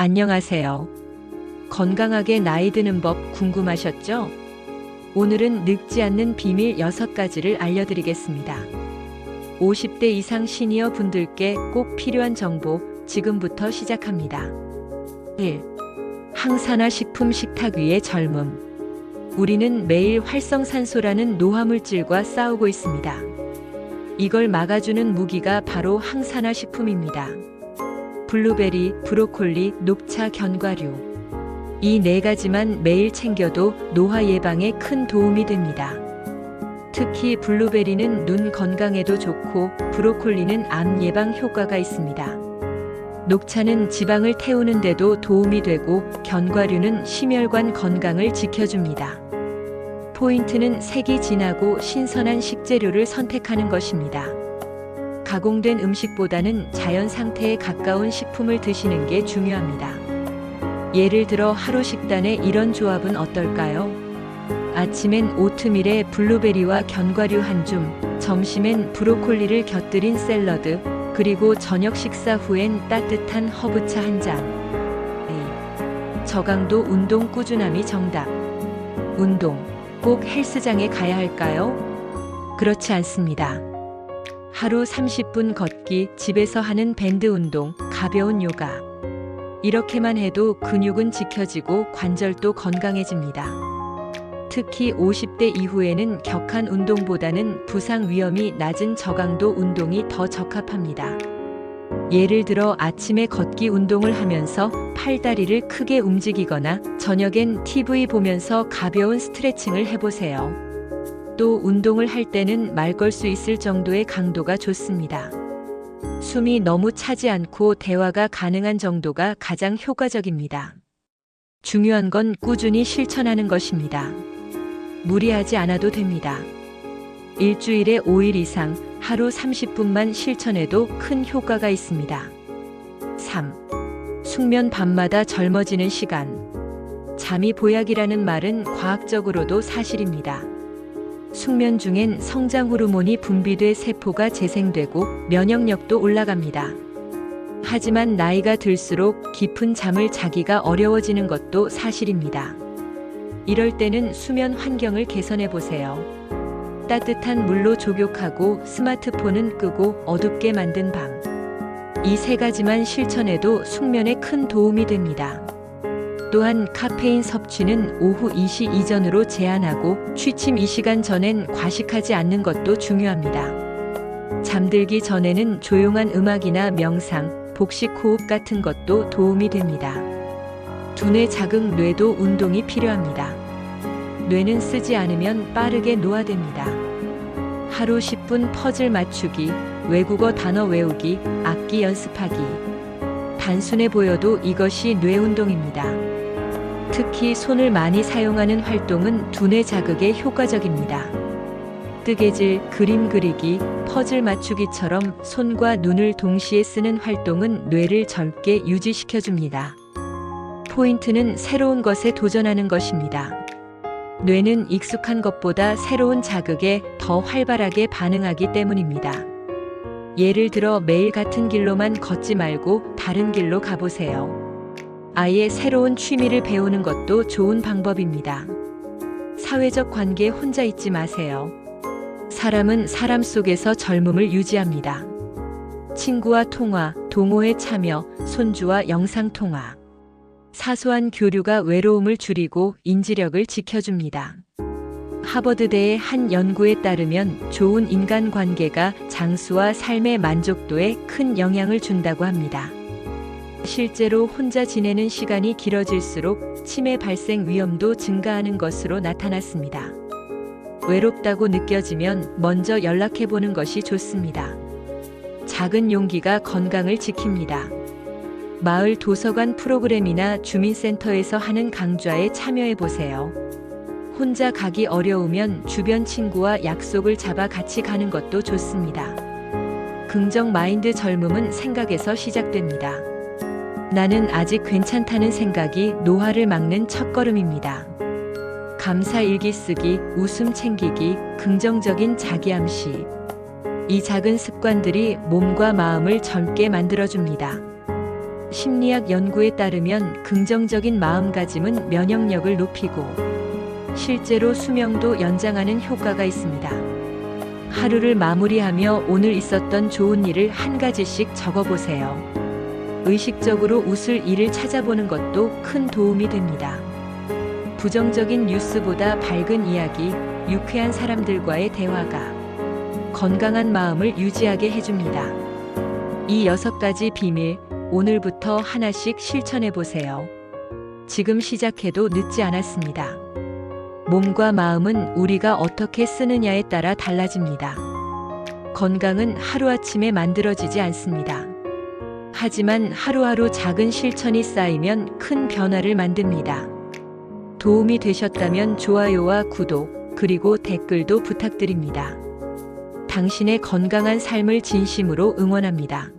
안녕하세요. 건강하게 나이 드는 법 궁금하셨죠? 오늘은 늙지 않는 비밀 6가지를 알려드리겠습니다. 50대 이상 시니어 분들께 꼭 필요한 정보 지금부터 시작합니다. 1. 항산화 식품 식탁 위의 젊음. 우리는 매일 활성산소라는 노화물질과 싸우고 있습니다. 이걸 막아주는 무기가 바로 항산화 식품입니다. 블루베리, 브로콜리, 녹차, 견과류. 이 네 가지만 매일 챙겨도 노화 예방에 큰 도움이 됩니다. 특히 블루베리는 눈 건강에도 좋고 브로콜리는 암 예방 효과가 있습니다. 녹차는 지방을 태우는데도 도움이 되고 견과류는 심혈관 건강을 지켜줍니다. 포인트는 색이 진하고 신선한 식재료를 선택하는 것입니다. 가공된 음식보다는 자연 상태에 가까운 식품을 드시는 게 중요합니다. 예를 들어 하루 식단에 이런 조합은 어떨까요? 아침엔 오트밀에 블루베리와 견과류 한 줌, 점심엔 브로콜리를 곁들인 샐러드, 그리고 저녁 식사 후엔 따뜻한 허브차 한 잔. A. 저강도 운동 꾸준함이 정답. 운동. 꼭 헬스장에 가야 할까요? 그렇지 않습니다. 하루 30분 걷기, 집에서 하는 밴드 운동, 가벼운 요가. 이렇게만 해도 근육은 지켜지고 관절도 건강해집니다. 특히 50대 이후에는 격한 운동보다는 부상 위험이 낮은 저강도 운동이 더 적합합니다. 예를 들어 아침에 걷기 운동을 하면서 팔다리를 크게 움직이거나 저녁엔 TV 보면서 가벼운 스트레칭을 해보세요. 또 운동을 할 때는 말 걸 수 있을 정도의 강도가 좋습니다. 숨이 너무 차지 않고 대화가 가능한 정도가 가장 효과적입니다. 중요한 건 꾸준히 실천하는 것입니다. 무리하지 않아도 됩니다. 일주일에 5일 이상 하루 30분만 실천해도 큰 효과가 있습니다. 3. 숙면 밤마다 젊어지는 시간. 잠이 보약이라는 말은 과학적으로도 사실입니다. 숙면 중엔 성장 호르몬이 분비돼 세포가 재생되고 면역력도 올라갑니다. 하지만 나이가 들수록 깊은 잠을 자기가 어려워지는 것도 사실입니다. 이럴 때는 수면 환경을 개선해 보세요. 따뜻한 물로 조격하고 스마트폰은 끄고 어둡게 만든 방. 이세 가지만 실천해도 숙면에 큰 도움이 됩니다. 또한 카페인 섭취는 오후 2시 이전으로 제한하고 취침 2시간 전엔 과식하지 않는 것도 중요합니다. 잠들기 전에는 조용한 음악이나 명상, 복식 호흡 같은 것도 도움이 됩니다. 두뇌 자극 뇌도 운동이 필요합니다. 뇌는 쓰지 않으면 빠르게 노화됩니다. 하루 10분 퍼즐 맞추기, 외국어 단어 외우기, 악기 연습하기. 단순해 보여도 이것이 뇌 운동입니다. 특히 손을 많이 사용하는 활동은 두뇌 자극에 효과적입니다. 뜨개질, 그림 그리기, 퍼즐 맞추기처럼 손과 눈을 동시에 쓰는 활동은 뇌를 젊게 유지시켜줍니다. 포인트는 새로운 것에 도전하는 것입니다. 뇌는 익숙한 것보다 새로운 자극에 더 활발하게 반응하기 때문입니다. 예를 들어 매일 같은 길로만 걷지 말고 다른 길로 가보세요. 아예 새로운 취미를 배우는 것도 좋은 방법입니다. 사회적 관계에 혼자 있지 마세요. 사람은 사람 속에서 젊음을 유지합니다. 친구와 통화, 동호회 참여, 손주와 영상 통화. 사소한 교류가 외로움을 줄이고 인지력을 지켜줍니다. 하버드대의 한 연구에 따르면 좋은 인간관계가 장수와 삶의 만족도에 큰 영향을 준다고 합니다. 실제로 혼자 지내는 시간이 길어질수록 치매 발생 위험도 증가하는 것으로 나타났습니다. 외롭다고 느껴지면 먼저 연락해 보는 것이 좋습니다. 작은 용기가 건강을 지킵니다. 마을 도서관 프로그램이나 주민센터에서 하는 강좌에 참여해 보세요. 혼자 가기 어려우면 주변 친구와 약속을 잡아 같이 가는 것도 좋습니다. 긍정 마인드 젊음은 생각에서 시작됩니다. 나는 아직 괜찮다는 생각이 노화를 막는 첫걸음입니다. 감사 일기 쓰기, 웃음 챙기기, 긍정적인 자기암시. 이 작은 습관들이 몸과 마음을 젊게 만들어줍니다. 심리학 연구에 따르면 긍정적인 마음가짐은 면역력을 높이고 실제로 수명도 연장하는 효과가 있습니다. 하루를 마무리하며 오늘 있었던 좋은 일을 한 가지씩 적어보세요. 의식적으로 웃을 일을 찾아보는 것도 큰 도움이 됩니다. 부정적인 뉴스보다 밝은 이야기, 유쾌한 사람들과의 대화가 건강한 마음을 유지하게 해줍니다. 이 여섯 가지 비밀, 오늘부터 하나씩 실천해 보세요. 지금 시작해도 늦지 않았습니다. 몸과 마음은 우리가 어떻게 쓰느냐에 따라 달라집니다. 건강은 하루아침에 만들어지지 않습니다. 하지만 하루하루 작은 실천이 쌓이면 큰 변화를 만듭니다. 도움이 되셨다면 좋아요와 구독, 그리고 댓글도 부탁드립니다. 당신의 건강한 삶을 진심으로 응원합니다.